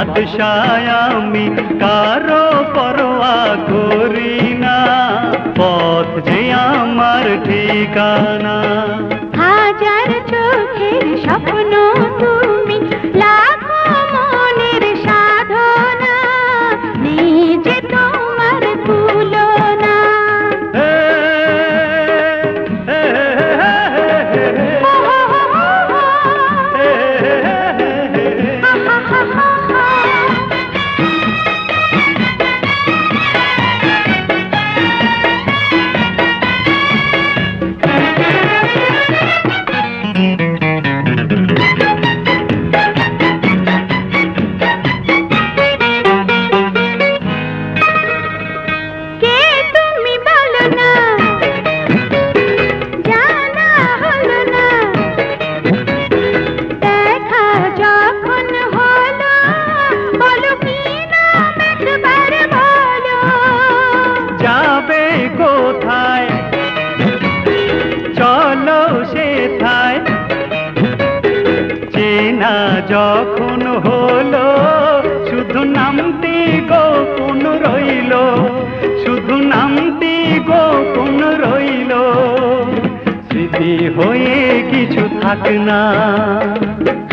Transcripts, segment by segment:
বাদশায় আমি কারও পরোয়া করি না। পথ যে আমার ঠিকানা। হাজার চোখের স্বপ্ন তুমি লাখো চলো সেথায় চেনা যখন হলো, শুধু নামটি গোপন রইল, শুধু নামটি গোপন রইল। স্মৃতি হয়ে কিছু থাক না।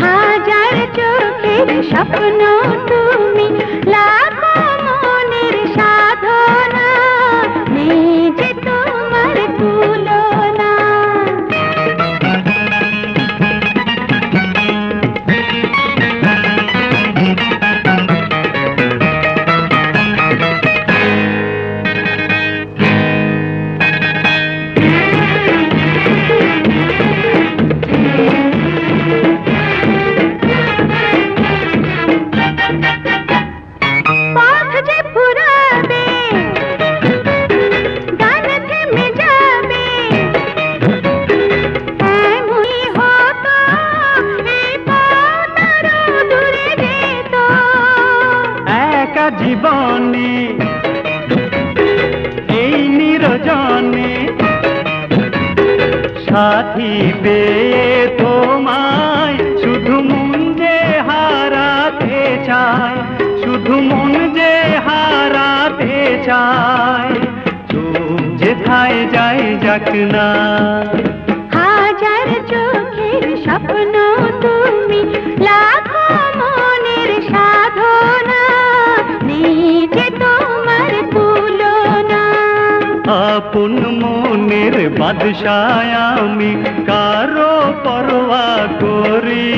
হাজার চোখের স্বপ্ন তুমি লাখো জীবনে, এই নিরজনে সাথী পেয়ে তোমায়। শুধু মন যে হারাতে চায়, শুধু মন যে হারাতে চায়। চোখ যেথায় যায়, যাক না। হাজার চোখের স্বপ্ন তুমি আপন মনের বাদশায় আমি কারও পরোয়া করি